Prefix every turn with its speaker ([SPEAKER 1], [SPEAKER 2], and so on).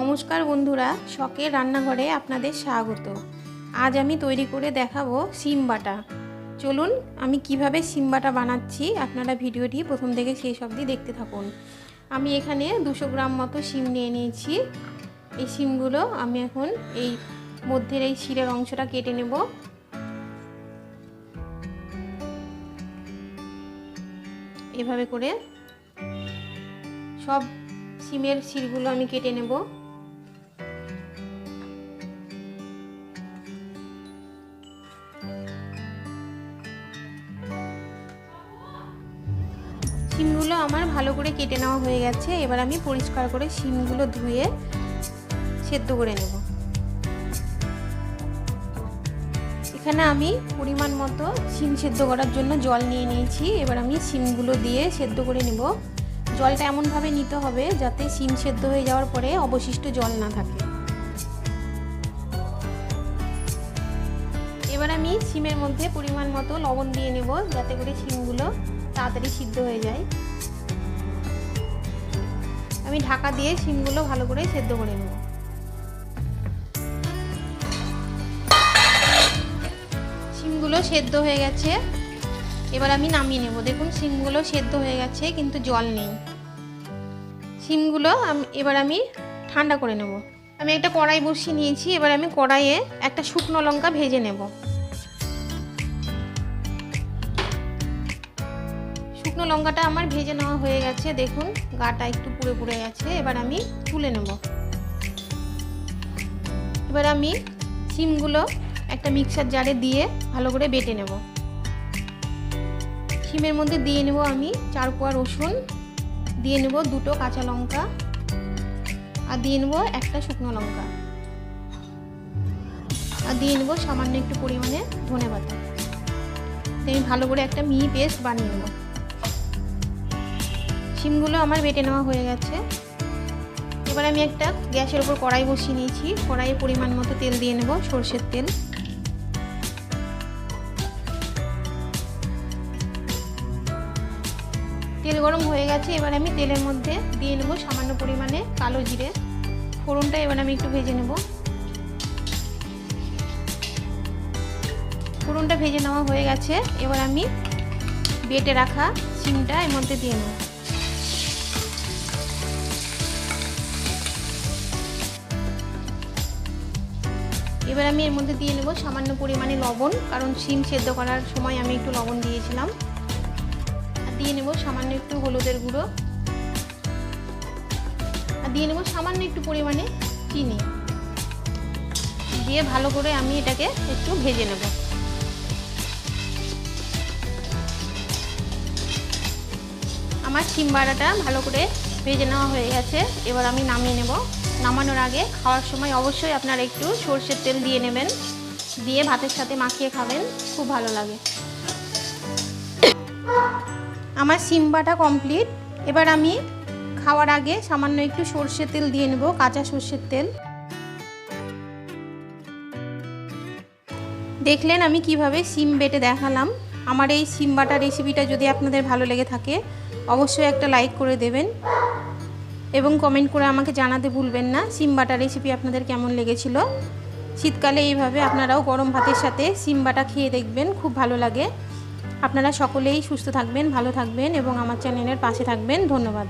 [SPEAKER 1] নমস্কার বন্ধুরা, শখের রান্নাঘরে আপনাদের স্বাগত। আজ আমি তৈরি করে দেখাবো সিম বাটা। চলুন, আমি কীভাবে সিম বাটা বানাচ্ছি আপনারা ভিডিওটি প্রথম থেকে শেষ অবধি দেখতে থাকুন। আমি এখানে দুশো গ্রাম মতো সিম নিয়ে নিয়েছি। এই সিমগুলো আমি এখন এই মধ্যের এই শিরের অংশটা কেটে নেব। এভাবে করে সব সিমের শিরগুলো আমি কেটে নেব। শিমগুলো আমার ভালো করে কেটে নেওয়া হয়ে গেছে। এবার আমি পরিষ্কার করে শিমগুলো ধুয়ে সেদ্ধ করে নেব। এখানে আমি পরিমাণ মতো শিম সেদ্ধ করার জন্য জল নিয়ে নিয়েছি। এবার আমি শিমগুলো দিয়ে সেদ্ধ করে নেব। জলটা এমনভাবে নিতে হবে যাতে শিম সেদ্ধ হয়ে যাওয়ার পরে অবশিষ্ট জল না থাকে। এবার আমি শিমের মধ্যে পরিমাণ মতো লবণ দিয়ে নেব যাতে করে শিমগুলো তাড়াতাড়ি সিদ্ধ হয়ে যায়। আমি ঢাকা দিয়ে শিমগুলো ভালো করে সেদ্ধ করে নেব। শিমগুলো সেদ্ধ হয়ে গেছে। এবার আমি নামিয়ে নেব। দেখুন, শিমগুলো সেদ্ধ হয়ে গেছে, কিন্তু জল নেই। শিমগুলো এবার আমি ঠান্ডা করে নেব। আমি একটা কড়াই বসিয়ে নিয়েছি। এবার আমি কড়াইয়ে একটা শুকনো লঙ্কা ভেজে নেব। লঙ্কাটা আমার ভেজে নেওয়া হয়ে গেছে। দেখুন, গাটা একটু পুড়ে পুড়ে গেছে। এবার আমি তুলে নেব। এবার আমি শিমগুলো একটা মিক্সার জারে দিয়ে ভালো করে বেটে নেব। শিমের মধ্যে দিয়ে নেব আমি চার কোয়া রসুন। দিয়ে নেব দুটো কাঁচা লঙ্কা। আর দিয়ে নেব একটা শুকনো লঙ্কা। আর দিয়ে নেব সামান্য একটু পরিমাণে ধনে পাতা। আমি ভালো করে একটা মিহি পেস্ট বানিয়ে নেব। শিমগুলো আমার বেটে নেওয়া হয়ে গেছে। এবার আমি একটা গ্যাসের উপর কড়াই বসিয়ে নিয়েছি। কড়াইয়ে পরিমাণ মতো তেল দিয়ে নেব, সর্ষের তেল। তেল গরম হয়ে গেছে, এবার আমি তেলের মধ্যে দিয়ে নেব সামান্য পরিমাণে কালো জিরে। ফোড়নটা এবার আমি একটু ভেজে নেব। ফোড়নটা ভেজে নেওয়া হয়ে গেছে, এবার আমি বেটে রাখা সিমটা এর মধ্যে দিয়ে নেব। এবার আমি এর মধ্যে দিয়ে নেব সামান্য পরিমাণে লবণ, কারণ সিম সেদ্ধ করার সময় আমি একটু লবণ দিয়েছিলাম। আর দিয়ে নেব সামান্য একটু হলুদের গুঁড়ো। আর দিয়ে নেব সামান্য একটু পরিমাণে চিনি। দিয়ে ভালো করে আমি এটাকে একটু ভেজে নেব। আমার সিম বাড়াটা ভালো করে ভেজে নেওয়া হয়ে গেছে। এবার আমি নামিয়ে নেব। নামানোর আগে খাওয়ার সময় অবশ্যই আপনারা একটু সর্ষের তেল দিয়ে নেবেন। দিয়ে ভাতের সাথে মাখিয়ে খাবেন। খুব ভালো লাগে। আমার সিম বাটা কমপ্লিট। এবার আমি খাওয়ার আগে সামান্য একটু সর্ষের তেল দিয়ে নেব, কাঁচা সর্ষের তেল। দেখলেন আমি কীভাবে সিম বেটে দেখালাম। আমার এই সিম বাটা রেসিপিটা যদি আপনাদের ভালো লেগে থাকে, অবশ্যই একটা লাইক করে দেবেন। এবং কমেন্ট করে আমাকে জানাতে ভুলবেন না। সিম বাটা রেসিপি আপনাদের কেমন লেগেছিল? শীতকালে এইভাবে আপনারাও গরম ভাতের সাথে সিম বাটা খেয়ে দেখবেন, খুব ভালো লাগে। আপনারা সকলেই সুস্থ থাকবেন, ভালো থাকবেন এবং আমার চ্যানেলের পাশে থাকবেন। ধন্যবাদ।